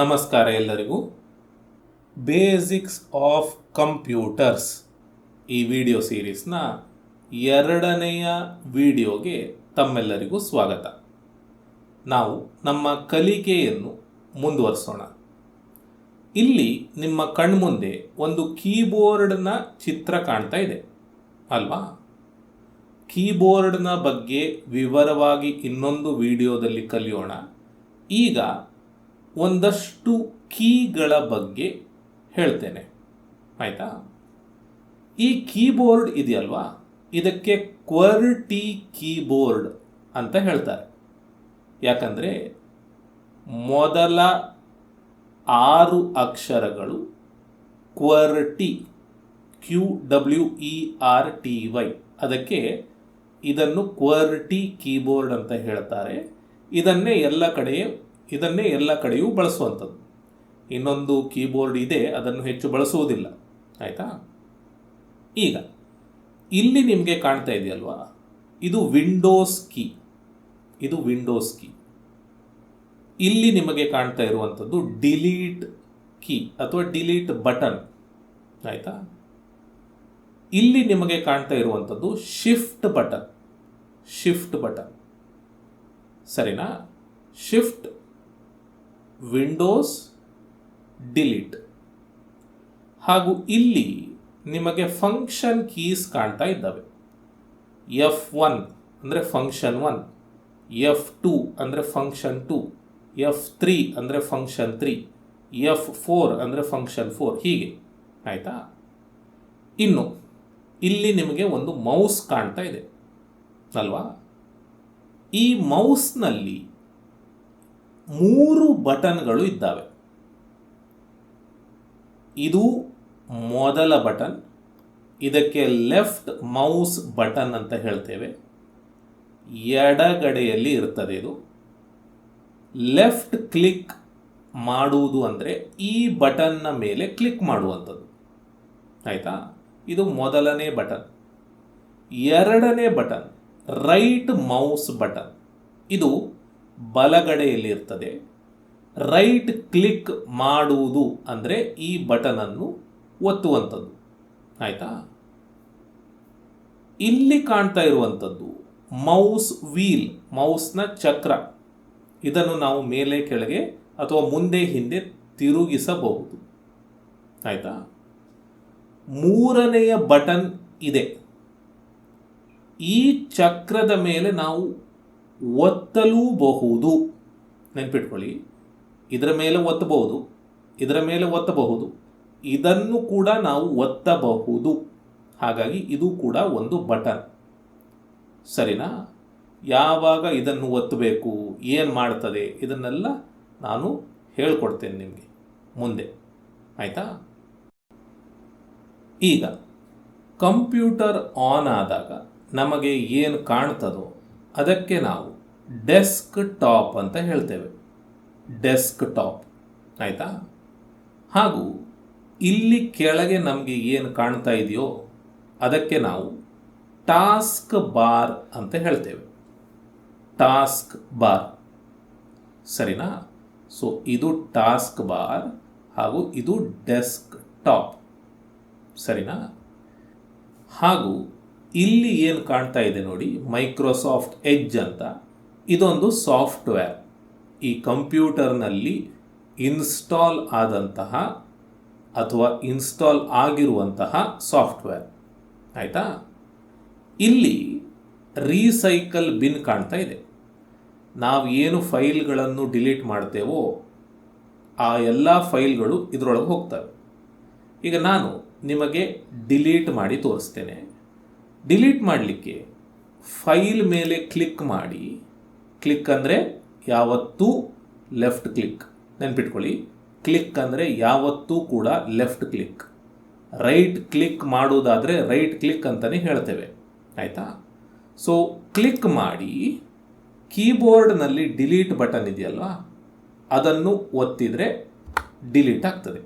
ನಮಸ್ಕಾರ ಎಲ್ಲರಿಗೂ. Basics of computers ಈ ವಿಡಿಯೋ ಸೀರೀಸ್ನ ಎರಡನೆಯ ವಿಡಿಯೋಗೆ ತಮ್ಮೆಲ್ಲರಿಗೂ ಸ್ವಾಗತ. ನಾವು ನಮ್ಮ ಕಲಿಕೆಯನ್ನು ಮುಂದುವರಿಸೋಣ. ಇಲ್ಲಿ ನಿಮ್ಮ ಕಣ್ಮುಂದೆ ಒಂದು ಕೀಬೋರ್ಡ್ನ ಚಿತ್ರ ಕಾಣ್ತಾ ಇದೆ, ಅಲ್ವಾ? ಕೀಬೋರ್ಡ್ನ ಬಗ್ಗೆ ವಿವರವಾಗಿ ಇನ್ನೊಂದು ವಿಡಿಯೋದಲ್ಲಿ ಕಲಿಯೋಣ. ಈಗ ಒಂದಷ್ಟು ಕೀಗಳ ಬಗ್ಗೆ ಹೇಳ್ತೇನೆ. ಆಯಿತಾ? ಈ ಕೀಬೋರ್ಡ್ ಇದೆಯಲ್ವಾ? ಇದಕ್ಕೆ ಕ್ವರ್ಟಿ ಕೀಬೋರ್ಡ್ ಅಂತ ಹೇಳ್ತಾರೆ. ಯಾಕಂದರೆ ಮೊದಲ ಆರು ಅಕ್ಷರಗಳು QWERTY, Q W E R T Y. ಅದಕ್ಕೆ ಇದನ್ನು ಕ್ವರ್ಟಿ ಕೀಬೋರ್ಡ್ ಅಂತ ಹೇಳ್ತಾರೆ. ಇದನ್ನೇ ಎಲ್ಲ ಕಡೆ ಇದನ್ನೇ ಎಲ್ಲ ಕಡೆಯೂ ಬಳಸುವಂಥದ್ದು. ಇನ್ನೊಂದು ಕೀಬೋರ್ಡ್ ಇದೆ, ಅದನ್ನು ಹೆಚ್ಚು ಬಳಸುವುದಿಲ್ಲ. ಆಯಿತಾ? ಈಗ, ಇಲ್ಲಿ ನಿಮಗೆ ಕಾಣ್ತಾ ಇದೆಯಲ್ವಾ? ಇದು ವಿಂಡೋಸ್ ಕೀ ಇದು ವಿಂಡೋಸ್ ಕೀ ಇಲ್ಲಿ ನಿಮಗೆ ಕಾಣ್ತಾ ಇರುವಂಥದ್ದು ಡಿಲೀಟ್ ಕೀ ಅಥವಾ ಡಿಲೀಟ್ ಬಟನ್ ಆಯಿತಾ? ಇಲ್ಲಿ ನಿಮಗೆ ಕಾಣ್ತಾ ಇರುವಂಥದ್ದು ಶಿಫ್ಟ್ ಬಟನ್ ಶಿಫ್ಟ್ ಬಟನ್ ಸರಿನಾ? ಶಿಫ್ಟ್ ವಿಂಡೋಸ್ ಡಿಲೀಟ್ ಹಾಗೂ ಇಲ್ಲಿ ನಿಮಗೆ ಫಂಕ್ಷನ್ ಕೀಸ್ ಕಾಣ್ತಾ ಇದ್ದಾವೆ. ಎಫ್ ಒನ್ ಅಂದರೆ ಫಂಕ್ಷನ್ ಒನ್ ಎಫ್ ಟೂ ಅಂದರೆ ಫಂಕ್ಷನ್ ಟೂ ಎಫ್ ತ್ರೀ ಅಂದರೆ ಫಂಕ್ಷನ್ ತ್ರೀ ಎಫ್ ಫೋರ್ ಅಂದರೆ ಫಂಕ್ಷನ್ ಫೋರ್ ಹೀಗೆ, ಆಯಿತಾ? ಇನ್ನು ಇಲ್ಲಿ ನಿಮಗೆ ಒಂದು ಮೌಸ್ ಕಾಣ್ತಾ ಇದೆ. ಅಲ್ವಾ? ಈ ಮೌಸ್ನಲ್ಲಿ ಮೂರು ಬಟನ್ಗಳು ಇದ್ದಾವೆ. ಇದು ಮೊದಲ ಬಟನ್, ಇದಕ್ಕೆ ಲೆಫ್ಟ್ ಮೌಸ್ ಬಟನ್ ಅಂತ ಹೇಳ್ತೇವೆ. ಎಡಗಡೆಯಲ್ಲಿ ಇರ್ತದೆ ಇದು. ಲೆಫ್ಟ್ ಕ್ಲಿಕ್ ಮಾಡುವುದು ಅಂದರೆ ಈ ಬಟನ್ನ ಮೇಲೆ ಕ್ಲಿಕ್ ಮಾಡುವಂಥದ್ದು. ಆಯಿತಾ? ಇದು ಮೊದಲನೇ ಬಟನ್. ಎರಡನೇ ಬಟನ್, ರೈಟ್ ಮೌಸ್ ಬಟನ್. ಇದು ಬಲಗಡೆಯಲ್ಲಿ ಇರ್ತದೆ ರೈಟ್ ಕ್ಲಿಕ್ ಮಾಡುವುದು ಅಂದರೆ ಈ ಬಟನನ್ನು ಒತ್ತುವಂಥದ್ದು. ಆಯಿತಾ? ಇಲ್ಲಿ ಕಾಣ್ತಾ ಇರುವಂಥದ್ದು ಮೌಸ್ ವೀಲ್, ಮೌಸ್ನ ಚಕ್ರ. ಇದನ್ನು ನಾವು ಮೇಲೆ ಕೆಳಗೆ ಅಥವಾ ಮುಂದೆ ಹಿಂದೆ ತಿರುಗಿಸಬಹುದು. ಆಯಿತಾ? ಮೂರನೆಯ ಬಟನ್ ಇದೆ. ಈ ಚಕ್ರದ ಮೇಲೆ ನಾವು ಒತ್ತಲೂಬಹುದು. ನೆನ್ಪಿಟ್ಕೊಳ್ಳಿ. ಇದರ ಮೇಲೆ ಒತ್ತಬಹುದು. ಇದರ ಮೇಲೆ ಒತ್ತಬಹುದು. ಇದನ್ನು ಕೂಡ ನಾವು ಒತ್ತಬಹುದು. ಹಾಗಾಗಿ ಇದು ಕೂಡ ಒಂದು ಬಟನ್. ಸರಿನಾ? ಯಾವಾಗ ಇದನ್ನು ಒತ್ತಬೇಕು? ಏನು ಮಾಡ್ತದೆ? ಇದನ್ನೆಲ್ಲ ನಾನು ಹೇಳ್ಕೊಡ್ತೇನೆ ನಿಮಗೆ. ಮುಂದೆ. ಆಯಿತಾ? ಈಗ, ಕಂಪ್ಯೂಟರ್ ಆನ್ ಆದಾಗ ನಮಗೆ ಏನು ಕಾಣ್ತದೋ ಅದಕ್ಕೆ ನಾವು ಡೆಸ್ಕ್ ಟಾಪ್ ಅಂತ ಹೇಳ್ತೇವೆ. ಡೆಸ್ಕ್ ಟಾಪ್ ಆಯಿತಾ? ಹಾಗೂ ಇಲ್ಲಿ ಕೆಳಗೆ ನಮಗೆ ಏನು ಕಾಣ್ತಾ ಇದೆಯೋ ಅದಕ್ಕೆ ನಾವು ಟಾಸ್ಕ್ ಬಾರ್ ಅಂತ ಹೇಳ್ತೇವೆ. Task bar. ಸರಿನಾ? ಸೊ, ಇದು ಟಾಸ್ಕ್ ಬಾರ್ ಹಾಗೂ ಇದು ಡೆಸ್ಕ್ ಟಾಪ್ ಸರಿನಾ? ಹಾಗೂ ಇಲ್ಲಿ ಏನು ಕಾಣ್ತಾ ಇದೆ ನೋಡಿ, ಮೈಕ್ರೋಸಾಫ್ಟ್ ಎಡ್ಜ್ ಅಂತ ಇದೊಂದು ಸಾಫ್ಟ್ವೇರ್. ಈ ಕಂಪ್ಯೂಟರ್ನಲ್ಲಿ ಇನ್ಸ್ಟಾಲ್ ಆದಂತಹ ಅಥವಾ ಇನ್ಸ್ಟಾಲ್ ಆಗಿರುವಂತಹ ಸಾಫ್ಟ್ವೇರ್. ಆಯಿತಾ? ಇಲ್ಲಿ ರೀಸೈಕಲ್ ಬಿನ್ ಕಾಣ್ತಾ ಇದೆ. ನಾವು ಏನು ಫೈಲ್ಗಳನ್ನು ಡಿಲೀಟ್ ಮಾಡ್ತೇವೋ ಆ ಎಲ್ಲ ಫೈಲ್ಗಳು ಇದರೊಳಗೆ ಹೋಗ್ತವೆ. ಈಗ ನಾನು ನಿಮಗೆ ಡಿಲೀಟ್ ಮಾಡಿ ತೋರಿಸ್ತೇನೆ. ಡಿಲೀಟ್ ಮಾಡಲಿಕ್ಕೆ ಫೈಲ್ ಮೇಲೆ ಕ್ಲಿಕ್ ಮಾಡಿ ಕ್ಲಿಕ್ ಅಂದರೆ ಯಾವತ್ತೂ ಲೆಫ್ಟ್ ಕ್ಲಿಕ್ ನೆನ್ಪಿಟ್ಕೊಳ್ಳಿ. ಕ್ಲಿಕ್ ಅಂದರೆ ಯಾವತ್ತೂ ಕೂಡ ಲೆಫ್ಟ್ ಕ್ಲಿಕ್ ರೈಟ್ ಕ್ಲಿಕ್ ಮಾಡೋದಾದರೆ ರೈಟ್ ಕ್ಲಿಕ್ ಅಂತಲೇ ಹೇಳ್ತೇವೆ. ಆಯಿತಾ? ಸೊ ಕ್ಲಿಕ್ ಮಾಡಿ ಕೀಬೋರ್ಡ್ನಲ್ಲಿ ಡಿಲೀಟ್ ಬಟನ್ ಇದೆಯಲ್ವಾ? ಅದನ್ನು ಒತ್ತಿದರೆ ಡಿಲೀಟ್ ಆಗ್ತದೆ.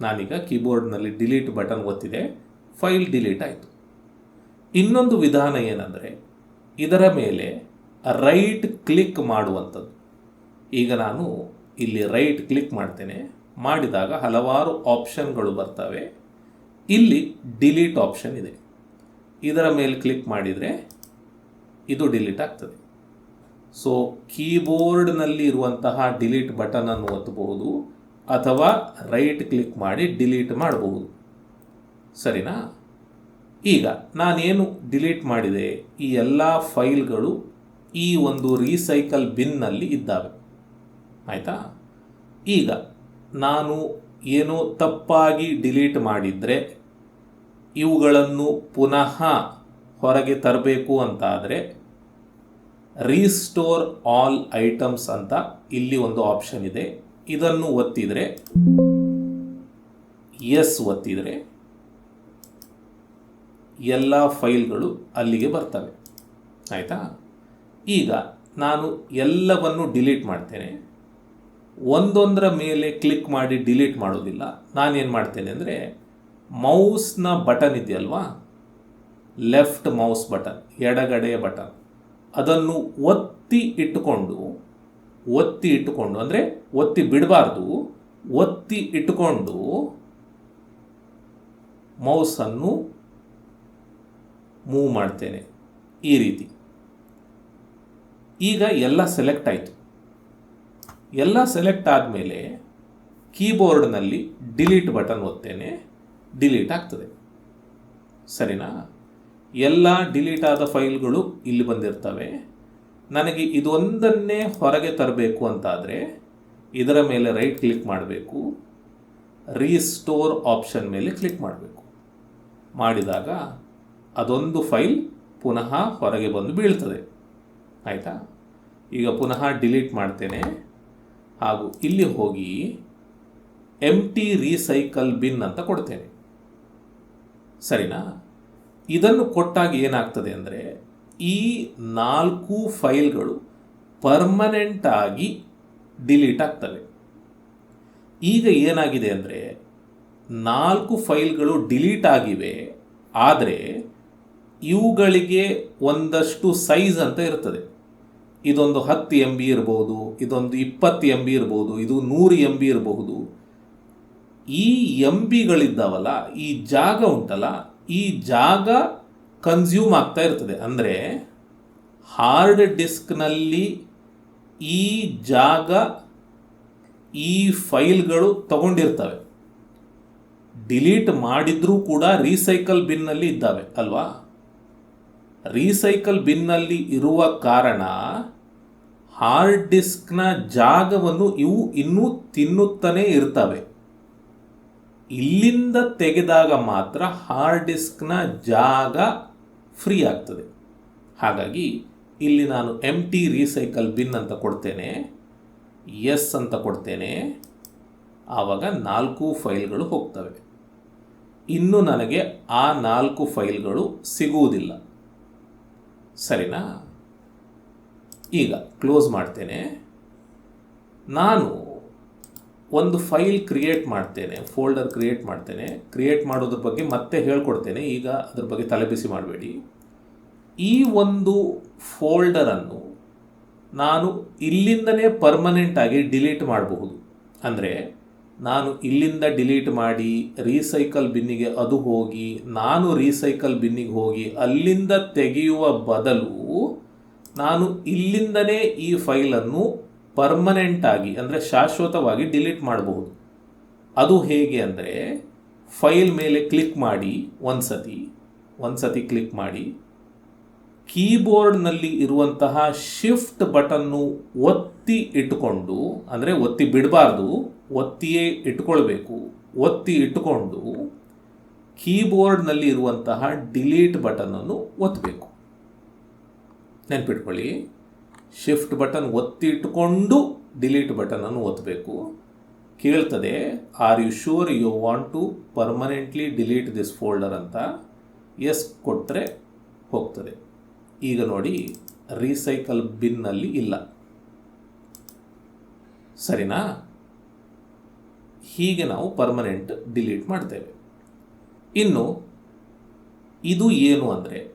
ನಾನೀಗ ಕೀಬೋರ್ಡ್ನಲ್ಲಿ ಡಿಲೀಟ್ ಬಟನ್ ಒತ್ತಿದೆ. ಫೈಲ್ ಡಿಲೀಟ್ ಆಯಿತು. ಇನ್ನೊಂದು ವಿಧಾನ ಏನಂದರೆ, ಇದರ ಮೇಲೆ ರೈಟ್ ಕ್ಲಿಕ್ ಮಾಡುವಂಥದ್ದು. ಈಗ ನಾನು ಇಲ್ಲಿ ರೈಟ್ ಕ್ಲಿಕ್ ಮಾಡ್ತೇನೆ. ಮಾಡಿದಾಗ ಹಲವಾರು ಆಪ್ಷನ್ಗಳು ಬರ್ತವೆ. ಇಲ್ಲಿ ಡಿಲೀಟ್ ಆಪ್ಷನ್ ಇದೆ. ಇದರ ಮೇಲೆ ಕ್ಲಿಕ್ ಮಾಡಿದರೆ ಇದು ಡಿಲೀಟ್ ಆಗ್ತದೆ. ಸೊ ಕೀಬೋರ್ಡ್ನಲ್ಲಿ ಇರುವಂತಹ ಡಿಲೀಟ್ ಬಟನನ್ನು ಒತ್ತಬಹುದು ಅಥವಾ ರೈಟ್ ಕ್ಲಿಕ್ ಮಾಡಿ ಡಿಲೀಟ್ ಮಾಡಬಹುದು. ಸರಿನಾ? ಈಗ ನಾನೇನು ಡಿಲೀಟ್ ಮಾಡಿದೆ? ಈ ಎಲ್ಲ ಫೈಲ್ಗಳು ಈ ಒಂದು ರೀಸೈಕಲ್ ಬಿನ್ನಲ್ಲಿ ಇದ್ದಾವೆ. ಆಯಿತಾ? ಈಗ ನಾನು ಏನೋ ತಪ್ಪಾಗಿ ಡಿಲೀಟ್ ಮಾಡಿದರೆ ಇವುಗಳನ್ನು ಪುನಃ ಹೊರಗೆ ತರಬೇಕು ಅಂತಾದರೆ ರೀಸ್ಟೋರ್ ಆಲ್ ಐಟಮ್ಸ್ ಅಂತ ಇಲ್ಲಿ ಒಂದು ಆಪ್ಷನ್ ಇದೆ. ಇದನ್ನು ಒತ್ತಿದರೆ ಎಸ್ ಒತ್ತಿದರೆ ಎಲ್ಲ ಫೈಲ್ಗಳು ಅಲ್ಲಿಗೆ ಬರ್ತವೆ. ಆಯಿತಾ? ಈಗ ನಾನು ಎಲ್ಲವನ್ನು ಡಿಲೀಟ್ ಮಾಡ್ತೇನೆ. ಒಂದೊಂದರ ಮೇಲೆ ಕ್ಲಿಕ್ ಮಾಡಿ ಡಿಲೀಟ್ ಮಾಡೋದಿಲ್ಲ. ನಾನೇನು ಮಾಡ್ತೇನೆ ಅಂದರೆ ಮೌಸ್ನ ಬಟನ್ ಇದೆಯಲ್ವಾ? ಲೆಫ್ಟ್ ಮೌಸ್ ಬಟನ್ ಎಡಗಡೆಯ ಬಟನ್. ಅದನ್ನು ಒತ್ತಿ ಇಟ್ಟುಕೊಂಡು ಒತ್ತಿ ಇಟ್ಟುಕೊಂಡು ಅಂದರೆ ಒತ್ತಿ ಬಿಡಬಾರ್ದು. ಒತ್ತಿ ಇಟ್ಟುಕೊಂಡು ಮೌಸನ್ನು ಮೂವ್ ಮಾಡ್ತೇನೆ. ಈ ರೀತಿ. ಈಗ ಎಲ್ಲ ಸೆಲೆಕ್ಟ್ ಆಯಿತು. ಎಲ್ಲ ಸೆಲೆಕ್ಟ್ ಆದಮೇಲೆ ಕೀಬೋರ್ಡ್ನಲ್ಲಿ ಡಿಲೀಟ್ ಬಟನ್ ಒತ್ತೇನೆ ಡಿಲೀಟ್ ಆಗ್ತದೆ. ಸರಿನಾ? ಎಲ್ಲ ಡಿಲೀಟ್ ಆದ ಫೈಲ್ಗಳು ಇಲ್ಲಿ ಬಂದಿರ್ತವೆ. ನನಗೆ ಇದೊಂದನ್ನೇ ಹೊರಗೆ ತರಬೇಕು ಅಂತಾದರೆ ಇದರ ಮೇಲೆ ರೈಟ್ ಕ್ಲಿಕ್ ಮಾಡಬೇಕು. ರೀಸ್ಟೋರ್ ಆಪ್ಷನ್ ಮೇಲೆ ಕ್ಲಿಕ್ ಮಾಡಬೇಕು. ಮಾಡಿದಾಗ ಅದೊಂದು ಫೈಲ್ ಪುನಃ ಹೊರಗೆ ಬಂದು ಬೀಳ್ತದೆ. ಆಯಿತಾ? ಈಗ ಪುನಃ ಡಿಲೀಟ್ ಮಾಡ್ತೇನೆ. ಹಾಗೂ ಇಲ್ಲಿ ಹೋಗಿ ಎಂ ಟಿ ರೀಸೈಕಲ್ ಬಿನ್ ಅಂತ ಕೊಡ್ತೇನೆ. ಸರಿನಾ? ಇದನ್ನು ಕೊಟ್ಟಾಗ ಏನಾಗ್ತದೆ ಅಂದರೆ ಈ ನಾಲ್ಕು ಫೈಲ್ಗಳು ಪರ್ಮನೆಂಟ್ ಆಗಿ ಡಿಲೀಟ್ ಆಗ್ತವೆ. ಈಗ ಏನಾಗಿದೆ ಅಂದರೆ ನಾಲ್ಕು ಫೈಲ್ಗಳು ಡಿಲೀಟ್ ಆಗಿವೆ. ಆದರೆ ಇವುಗಳಿಗೆ ಒಂದಷ್ಟು ಸೈಜ್ ಅಂತ ಇರ್ತದೆ. ಇದೊಂದು ಹತ್ತು ಎಂ ಬಿ ಇರ್ಬೋದು, ಇದೊಂದು ಇಪ್ಪತ್ತು ಎಂ ಬಿ ಇರ್ಬೋದು, ಇದು ನೂರು ಎಂ ಬಿ ಇರಬಹುದು. ಈ ಎಂ ಬಿಗಳಿದ್ದಾವಲ್ಲ ಈ ಜಾಗ ಉಂಟಲ್ಲ, ಈ ಜಾಗ ಕನ್ಸ್ಯೂಮ್ ಆಗ್ತಾ ಇರ್ತದೆ. ಅಂದರೆ ಹಾರ್ಡ್ ಡಿಸ್ಕ್ನಲ್ಲಿ ಈ ಜಾಗ, ಈ ಫೈಲ್ಗಳು ತಗೊಂಡಿರ್ತವೆ. ಡಿಲೀಟ್ ಮಾಡಿದರೂ ಕೂಡ ರೀಸೈಕಲ್ ಬಿನ್ನಲ್ಲಿ ಇದ್ದಾವೆ, ಅಲ್ವಾ? ರೀಸೈಕಲ್ ಬಿನ್ನಲ್ಲಿ ಇರುವ ಕಾರಣ ಹಾರ್ಡ್ ಡಿಸ್ಕ್ನ ಜಾಗವನ್ನು ಇವು ಇನ್ನೂ ತಿನ್ನುತ್ತಲೇ ಇರ್ತವೆ. ಇಲ್ಲಿಂದ ತೆಗೆದಾಗ ಮಾತ್ರ ಹಾರ್ಡ್ ಡಿಸ್ಕ್ನ ಜಾಗ ಫ್ರೀ ಆಗ್ತದೆ. ಹಾಗಾಗಿ ಇಲ್ಲಿ ನಾನು ಎಂ ಟಿ ರೀಸೈಕಲ್ ಬಿನ್ ಅಂತ ಕೊಡ್ತೇನೆ. ಎಸ್ ಅಂತ ಕೊಡ್ತೇನೆ. ಆವಾಗ ನಾಲ್ಕು ಫೈಲ್ಗಳು ಹೋಗ್ತವೆ. ಇನ್ನು ನನಗೆ ಆ ನಾಲ್ಕು ಫೈಲ್ಗಳು ಸಿಗುವುದಿಲ್ಲ. ಸರಿನಾ? ಈಗ ಕ್ಲೋಸ್ ಮಾಡ್ತೇನೆ. ನಾನು ಒಂದು ಫೈಲ್ ಕ್ರಿಯೇಟ್ ಮಾಡ್ತೇನೆ ಫೋಲ್ಡರ್ ಕ್ರಿಯೇಟ್ ಮಾಡ್ತೇನೆ. ಕ್ರಿಯೇಟ್ ಮಾಡೋದ್ರ ಬಗ್ಗೆ ಮತ್ತೆ ಹೇಳ್ಕೊಡ್ತೇನೆ. ಈಗ ಅದ್ರ ಬಗ್ಗೆ ತಲೆಬಿಸಿ ಮಾಡಬೇಡಿ. ಈ ಒಂದು ಫೋಲ್ಡರನ್ನು ನಾನು ಇಲ್ಲಿಂದನೇ ಪರ್ಮನೆಂಟ್ ಆಗಿ ಡಿಲೀಟ್ ಮಾಡಬಹುದು. ಅಂದರೆ ನಾನು ಇಲ್ಲಿಂದ ಡಿಲೀಟ್ ಮಾಡಿ ರೀಸೈಕಲ್ ಬಿನ್ನಿಗೆ ಅದು ಹೋಗಿ, ನಾನು ರೀಸೈಕಲ್ ಬಿನ್ನಿಗೆ ಹೋಗಿ ಅಲ್ಲಿಂದ ತೆಗೆಯುವ ಬದಲು ನಾನು ಇಲ್ಲಿಂದನೇ ಈ ಫೈಲನ್ನು ಪರ್ಮನೆಂಟ್ ಆಗಿ, ಅಂದರೆ ಶಾಶ್ವತವಾಗಿ ಡಿಲೀಟ್ ಮಾಡಬಹುದು. ಅದು ಹೇಗೆ ಅಂದರೆ, ಫೈಲ್ ಮೇಲೆ ಕ್ಲಿಕ್ ಮಾಡಿ ಒಂದು ಸತಿ ಒಂದು ಸತಿ ಕ್ಲಿಕ್ ಮಾಡಿ, ಕೀಬೋರ್ಡ್ನಲ್ಲಿ ಇರುವಂತಹ ಶಿಫ್ಟ್ ಬಟನ್ನು ಒತ್ತಿ ಇಟ್ಟುಕೊಂಡು, ಅಂದರೆ ಒತ್ತಿ ಬಿಡಬಾರ್ದು, ಒತ್ತಿಯೇ ಇಟ್ಕೊಳ್ಬೇಕು ಒತ್ತಿ ಇಟ್ಟುಕೊಂಡು, ಕೀಬೋರ್ಡ್ನಲ್ಲಿ ಇರುವಂತಹ ಡಿಲೀಟ್ ಬಟನನ್ನು ಒತ್ತಬೇಕು ನೆನ್ಪಿಟ್ಕೊಳ್ಳಿ. ಶಿಫ್ಟ್ ಬಟನ್ ಒತ್ತಿ ಇಟ್ಟುಕೊಂಡು ಡಿಲೀಟ್ ಬಟನನ್ನು ಒತ್ತಬೇಕು ಕೇಳ್ತದೆ, are you sure you want to permanently delete this folder ಅಂತ. ಎಸ್ ಕೊಟ್ಟರೆ ಹೋಗ್ತದೆ. ಈಗ ನೋಡಿ, ರೀಸೈಕಲ್ ಬಿನ್ನಲ್ಲಿ ಇಲ್ಲ. ಸರಿನಾ? ಹೀಗೆ ನಾವು ಪರ್ಮನೆಂಟ್ ಡಿಲೀಟ್ ಮಾಡ್ತೇವೆ. ಇನ್ನು, ಇದು ಏನು ಅಂದರೆ,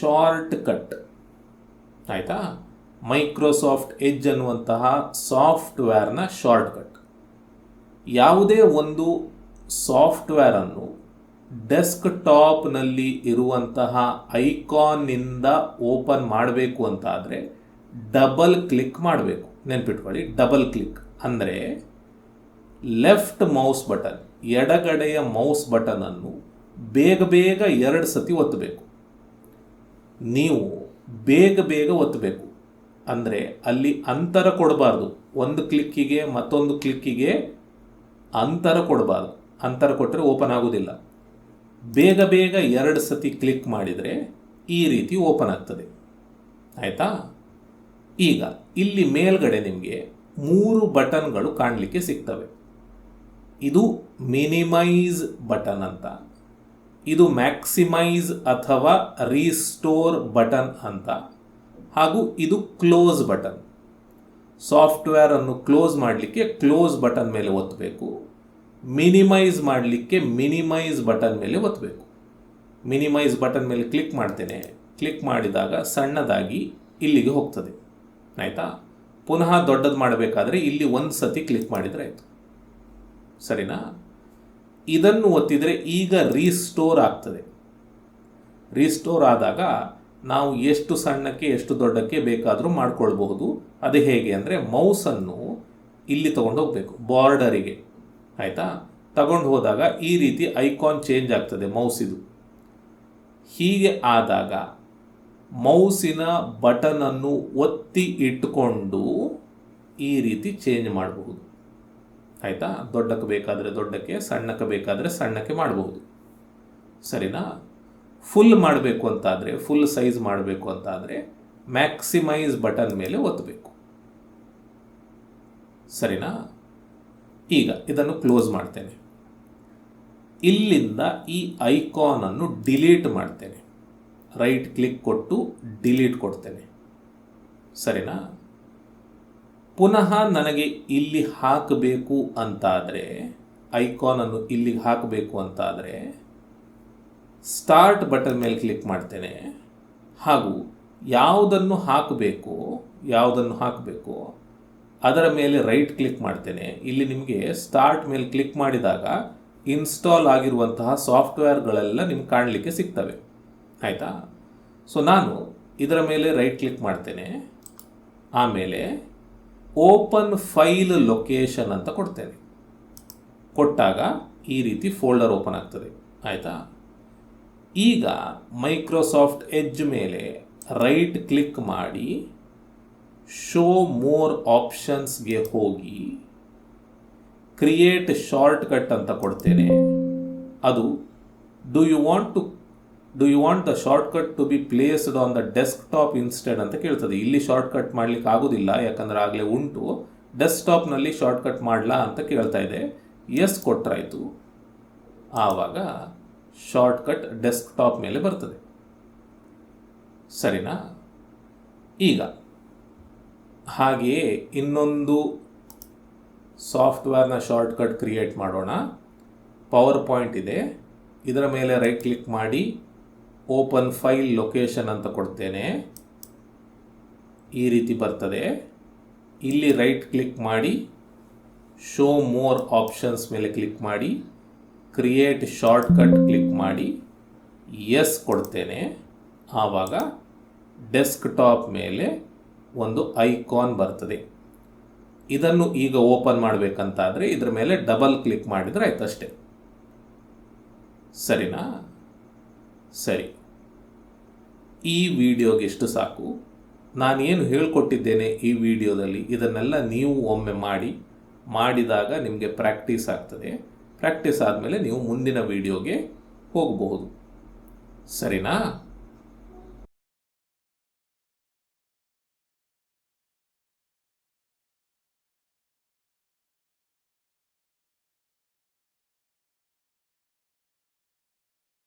ಶಾರ್ಟ್ ಕಟ್. ಆಯಿತಾ? ಮೈಕ್ರೋಸಾಫ್ಟ್ ಎಜ್ ಅನ್ನುವಂತಹ ಸಾಫ್ಟ್ವೇರ್ನ ಶಾರ್ಟ್ಕಟ್. ಯಾವುದೇ ಒಂದು ಸಾಫ್ಟ್ವೇರನ್ನು ಡೆಸ್ಕ್ ಟಾಪ್ನಲ್ಲಿ ಇರುವಂತಹ ಐಕಾನ್ನಿಂದ ಓಪನ್ ಮಾಡಬೇಕು ಅಂತ ಆದರೆ ಡಬಲ್ ಕ್ಲಿಕ್ ಮಾಡಬೇಕು. ನೆನ್ಪಿಟ್ಕೊಳ್ಳಿ, ಡಬಲ್ ಕ್ಲಿಕ್. ಅಂದರೆ ಲೆಫ್ಟ್ ಮೌಸ್ ಬಟನ್, ಎಡಗಡೆಯ ಮೌಸ್ ಬಟನನ್ನು ಬೇಗ ಬೇಗ ಎರಡು ಸತಿ ಒತ್ತಬೇಕು. ನೀವು ಬೇಗ ಬೇಗ ಒತ್ತಬೇಕು. ಅಂದರೆ ಅಲ್ಲಿ ಅಂತರ ಕೊಡಬಾರ್ದು. ಒಂದು ಕ್ಲಿಕ್ಕಿಗೆ ಮತ್ತೊಂದು ಕ್ಲಿಕ್ಕಿಗೆ ಅಂತರ ಕೊಡಬಾರ್ದು. ಅಂತರ ಕೊಟ್ಟರೆ ಓಪನ್ ಆಗೋದಿಲ್ಲ. ಬೇಗ ಬೇಗ ಎರಡು ಸತಿ ಕ್ಲಿಕ್ ಮಾಡಿದರೆ ಈ ರೀತಿ ಓಪನ್ ಆಗ್ತದೆ. ಆಯಿತಾ? ಈಗ ಇಲ್ಲಿ ಮೇಲ್ಗಡೆ ನಿಮಗೆ ಮೂರು ಬಟನ್ಗಳು ಕಾಣಲಿಕ್ಕೆ ಸಿಗ್ತವೆ. ಇದು ಮಿನಿಮೈಸ್ ಬಟನ್ ಅಂತ. ಇದು ಮ್ಯಾಕ್ಸಿಮೈಸ್ ಅಥವಾ ರೀಸ್ಟೋರ್ ಬಟನ್ ಅಂತ. ಹಾಗೂ ಇದು ಕ್ಲೋಸ್ ಬಟನ್ ಸಾಫ್ಟ್ವೇರನ್ನು ಕ್ಲೋಸ್ ಮಾಡಲಿಕ್ಕೆ ಕ್ಲೋಸ್ ಬಟನ್ ಮೇಲೆ ಒತ್ತಬೇಕು ಮಿನಿಮೈಸ್ ಮಾಡಲಿಕ್ಕೆ ಮಿನಿಮೈಸ್ ಬಟನ್ ಮೇಲೆ ಒತ್ತಬೇಕು ಮಿನಿಮೈಸ್ ಬಟನ್ ಮೇಲೆ ಕ್ಲಿಕ್ ಮಾಡ್ತೇನೆ. ಕ್ಲಿಕ್ ಮಾಡಿದಾಗ ಸಣ್ಣದಾಗಿ ಇಲ್ಲಿಗೆ ಹೋಗ್ತದೆ. ಆಯಿತಾ? ಪುನಃ ದೊಡ್ಡದು ಮಾಡಬೇಕಾದ್ರೆ ಇಲ್ಲಿ ಒಂದು ಸತಿ ಕ್ಲಿಕ್ ಮಾಡಿದರೆ ಆಯಿತು. ಸರಿನಾ? ಇದನ್ನು ಒತ್ತಿದರೆ ಈಗ ರೀಸ್ಟೋರ್ ಆಗ್ತದೆ. ರೀಸ್ಟೋರ್ ಆದಾಗ ನಾವು ಎಷ್ಟು ಸಣ್ಣಕ್ಕೆ, ಎಷ್ಟು ದೊಡ್ಡಕ್ಕೆ ಬೇಕಾದರೂ ಮಾಡ್ಕೊಳ್ಬಹುದು. ಅದು ಹೇಗೆ ಅಂದರೆ ಮೌಸನ್ನು ಇಲ್ಲಿ ತೊಗೊಂಡು ಹೋಗಬೇಕು ಬಾರ್ಡರಿಗೆ ಆಯಿತಾ? ತಗೊಂಡು ಹೋದಾಗ ಈ ರೀತಿ ಐಕಾನ್ ಚೇಂಜ್ ಆಗ್ತದೆ ಮೌಸಿದು ಹೀಗೆ ಆದಾಗ ಮೌಸಿನ ಬಟನನ್ನು ಒತ್ತಿ ಇಟ್ಟುಕೊಂಡು ಈ ರೀತಿ ಚೇಂಜ್ ಮಾಡಬಹುದು. ಆಯಿತಾ? ದೊಡ್ಡಕ್ಕೆ ಬೇಕಾದರೆ ದೊಡ್ಡಕ್ಕೆ, ಸಣ್ಣಕ್ಕೆ ಬೇಕಾದರೆ ಸಣ್ಣಕ್ಕೆ ಮಾಡಬಹುದು ಸರಿನಾ? ಫುಲ್ ಮಾಡಬೇಕು ಅಂತಾದರೆ ಫುಲ್ ಸೈಜ್ ಮಾಡಬೇಕು ಅಂತಾದರೆ ಮ್ಯಾಕ್ಸಿಮೈಸ್ ಬಟನ್ ಮೇಲೆ ಒತ್ತಬೇಕು ಸರಿನಾ? ಈಗ ಇದನ್ನು ಕ್ಲೋಸ್ ಮಾಡ್ತೇನೆ. ಇಲ್ಲಿಂದ ಈ ಐಕಾನನ್ನು ಡಿಲೀಟ್ ಮಾಡ್ತೇನೆ. ರೈಟ್ ಕ್ಲಿಕ್ ಕೊಟ್ಟು ಡಿಲೀಟ್ ಕೊಡ್ತೇನೆ. ಸರಿನಾ? ಪುನಃ ನನಗೆ ಇಲ್ಲಿ ಹಾಕಬೇಕು ಅಂತಾದರೆ ಐಕಾನನ್ನು ಇಲ್ಲಿಗೆ ಹಾಕಬೇಕು ಅಂತಾದರೆ, ಸ್ಟಾರ್ಟ್ ಬಟನ್ ಮೇಲೆ ಕ್ಲಿಕ್ ಮಾಡ್ತೇನೆ. ಹಾಗೂ ಯಾವುದನ್ನು ಹಾಕಬೇಕು ಯಾವುದನ್ನು ಹಾಕಬೇಕು, ಅದರ ಮೇಲೆ ರೈಟ್ ಕ್ಲಿಕ್ ಮಾಡ್ತೇನೆ. ಇಲ್ಲಿ ನಿಮಗೆ ಸ್ಟಾರ್ಟ್ ಮೇಲೆ ಕ್ಲಿಕ್ ಮಾಡಿದಾಗ ಇನ್ಸ್ಟಾಲ್ ಆಗಿರುವಂತಹ ಸಾಫ್ಟ್ವೇರ್ಗಳೆಲ್ಲ ನಿಮ್ಗೆ ಕಾಣಲಿಕ್ಕೆ ಸಿಗ್ತವೆ. ಆಯಿತಾ? ಸೊ ನಾನು ಇದರ ಮೇಲೆ ರೈಟ್ ಕ್ಲಿಕ್ ಮಾಡ್ತೇನೆ. ಆಮೇಲೆ ಓಪನ್ ಫೈಲ್ ಲೊಕೇಶನ್ ಅಂತ ಕೊಡ್ತೇನೆ ಕೊಟ್ಟಾಗ ಈ ರೀತಿ ಫೋಲ್ಡರ್ ಓಪನ್ ಆಗ್ತದೆ. ಆಯಿತಾ? ಈಗ ಮೈಕ್ರೋಸಾಫ್ಟ್ ಎಡ್ಜ್ ಮೇಲೆ ರೈಟ್ ಕ್ಲಿಕ್ ಮಾಡಿ ಶೋ ಮೋರ್ ಆಪ್ಷನ್ಸ್ಗೆ ಹೋಗಿ ಕ್ರಿಯೇಟ್ ಶಾರ್ಟ್ ಕಟ್ ಅಂತ ಕೊಡ್ತೇನೆ. ಅದು do you want to do you want the shortcut to be placed on the desktop instead ಅಂತ ಕೇಳ್ತದೆ. ಇಲ್ಲಿ ಶಾರ್ಟ್ ಕಟ್ ಮಾಡಲಿಕ್ಕೆ ಆಗೋದಿಲ್ಲ. ಯಾಕಂದರೆ ಆಗಲೇ ಉಂಟು. ಡೆಸ್ಕ್ಟಾಪ್ನಲ್ಲಿ ಶಾರ್ಟ್ ಕಟ್ ಮಾಡಲಾ ಅಂತ ಕೇಳ್ತಾ ಇದೆ. ಎಸ್ ಕೊಟ್ಟರಾಯಿತು ಆವಾಗ ಶಾರ್ಟ್ಕಟ್ ಡೆಸ್ಕ್ಟಾಪ್ ಮೇಲೆ ಬರ್ತದೆ. ಸರಿನಾ? ಈಗ ಹಾಗೆಯೇ ಇನ್ನೊಂದು ಸಾಫ್ಟ್ವೇರ್ನ ಶಾರ್ಟ್ಕಟ್ ಕ್ರಿಯೇಟ್ ಮಾಡೋಣ. ಪವರ್ ಪಾಯಿಂಟ್ ಇದೆ. ಇದರ ಮೇಲೆ ರೈಟ್ ಕ್ಲಿಕ್ ಮಾಡಿ. ಓಪನ್ ಫೈಲ್ ಲೊಕೇಶನ್ ಅಂತ ಕೊಡ್ತೇನೆ. ಈ ರೀತಿ ಬರ್ತದೆ. ಇಲ್ಲಿ ರೈಟ್ ಕ್ಲಿಕ್ ಮಾಡಿ, ಶೋ ಮೋರ್ ಆಪ್ಷನ್ಸ್ ಮೇಲೆ ಕ್ಲಿಕ್ ಮಾಡಿ, ಕ್ರಿಯೇಟ್ ಶಾರ್ಟ್ಕಟ್ ಕ್ಲಿಕ್ ಮಾಡಿ, ಎಸ್ ಕೊಡ್ತೇನೆ. ಆವಾಗ ಡೆಸ್ಕ್ಟಾಪ್ ಮೇಲೆ ಒಂದು ಐಕಾನ್ ಬರ್ತದೆ. ಇದನ್ನು ಈಗ ಓಪನ್ ಮಾಡಬೇಕಂತಾದರೆ ಇದರ ಮೇಲೆ ಡಬಲ್ ಕ್ಲಿಕ್ ಮಾಡಿದರೆ ಆಯ್ತು ಅಷ್ಟೇ ಸರಿನಾ? ಸರಿ. ಈ ವಿಡಿಯೋಗೆ ಎಷ್ಟು ಸಾಕು. ನಾನೇನು ಹೇಳಿಕೊಟ್ಟಿದ್ದೇನೆ ಈ ವಿಡಿಯೋದಲ್ಲಿ, ಇದನ್ನೆಲ್ಲ ನೀವು ಒಮ್ಮೆ ಮಾಡಿ, ಮಾಡಿದಾಗ ನಿಮಗೆ ಪ್ರಾಕ್ಟೀಸ್ ಆಗ್ತದೆ. ಪ್ರಾಕ್ಟೀಸ್ ಆದಮೇಲೆ ನೀವು ಮುಂದಿನ ವಿಡಿಯೋಗೆ ಹೋಗಬಹುದು. ಸರಿನಾ?